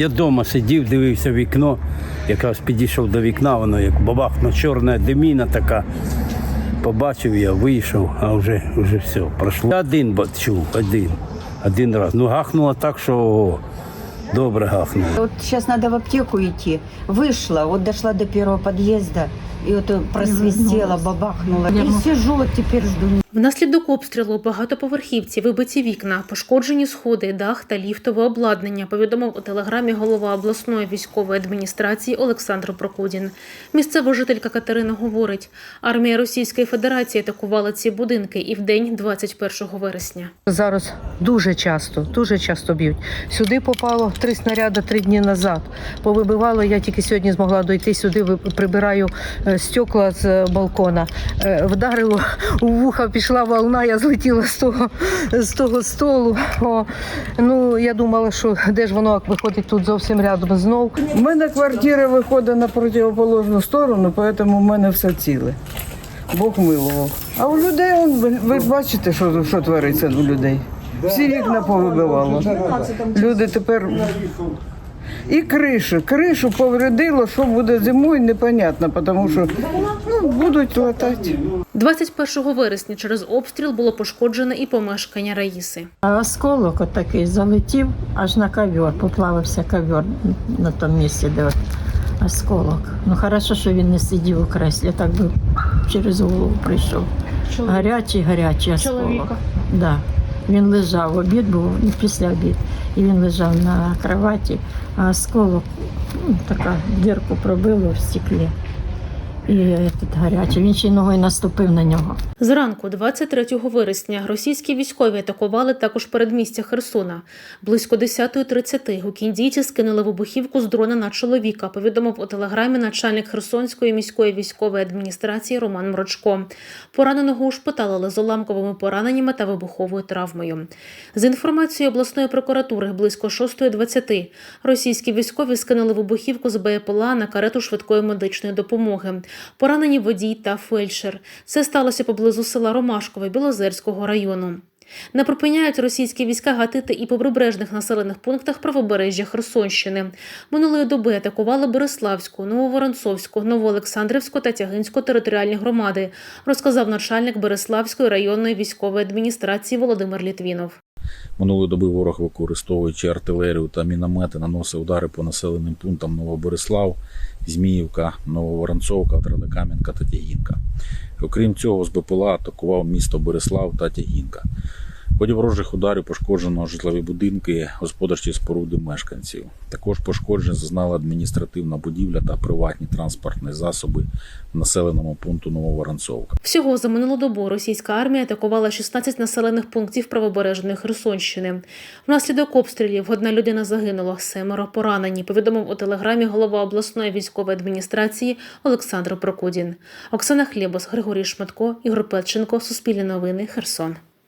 Я вдома сидів, дивився в вікно, якраз підійшов до вікна, воно як бабахно, чорна диміна така. Побачив я, вийшов, а вже, вже все, пройшло. Я один чув, один, один раз. Ну гахнуло так, що ого, добре гахнуло. Вот сейчас надо в аптеку идти. Вышла, вот дошла до первого подъезда, и вот просвистела, бабахнула. И сижу, вот теперь жду. Внаслідок обстрілу багатоповерхівці вибиті вікна, пошкоджені сходи, дах та ліфтове обладнання, повідомив у телеграмі голова обласної військової адміністрації Олександр Прокудін. Місцева жителька Катерина говорить, армія Російської Федерації атакувала ці будинки і в день 21 вересня. Зараз дуже часто, дуже часто б'ють. Сюди попало три снаряди три дні назад. Повибивало, я тільки сьогодні змогла дойти сюди, прибираю е, стекла з балкона. Е, Вдарило у вуха, пішла волна, я злетіла з того, з того столу. О, ну, я думала, що де ж воно виходить тут зовсім рядом знов. У мене квартира виходить на противоположну сторону, тому в мене все ціле. Бог милував. А у людей, ви, ви бачите, що, що твориться у людей. Всі вікна повибивало. Люди тепер. І кришу. Кришу повредило, що буде зимою, непонятно, тому що ну, будуть латати. 21 вересня через обстріл було пошкоджене і помешкання Раїси. Осколок отакий залетів аж на ковер, поплавився ковер на тому місці, де от осколок. Ну хорошо, що він не сидів у креслі, так би через голову прийшов. Гарячий, гарячий осколок. Чоловіка? Да. Він лежав, обід був і після обід. І він лежав на кроваті, а осколок ну, така дірку пробило в стеклі. І тут гарячий. Він ще й ногою наступив на нього. Зранку, 23 вересня, російські військові атакували також передмістя Херсона. Близько 10.30 гукіндійці скинули вибухівку з дрона на чоловіка, повідомив у телеграмі начальник Херсонської міської військової адміністрації Роман Мрочко. Пораненого ушпиталили з уламковими пораненнями та вибуховою травмою. За інформацією обласної прокуратури, близько 6.20 російські військові скинули вибухівку з БПЛА на карету швидкої медичної допомоги. Поранені водій та фельдшер. Це сталося поблизу села Ромашкове Білозерського району. Не припиняють російські війська гатити і по прибережних населених пунктах правобережжя Херсонщини. Минулої доби атакували Береславську, Нововоронцовську, Новоолександрівську та Тягинську територіальні громади, розказав начальник Береславської районної військової адміністрації Володимир Літвінов. Минулої доби ворог, використовуючи артилерію та міномети, наносив удари по населеним пунктам Новобереслав, Зміївка, Нововоронцовка, Традокам'янка та Тягінка. Окрім цього, з БПЛА атакував місто Береслав та Тягінка. Ході ворожих ударів пошкоджено житлові будинки, господарчі споруди мешканців. Також пошкоджень зазнала адміністративна будівля та приватні транспортні засоби в населеному пункту Нововоронцовка. Всього за минулу добу російська армія атакувала 16 населених пунктів правобережної Херсонщини. Внаслідок обстрілів одна людина загинула, семеро поранені. Повідомив у телеграмі голова обласної військової адміністрації Олександр Прокудін. Оксана Хлєбос, Григорій Шматко, Ігор Петченко, Суспільне новини, Херсон.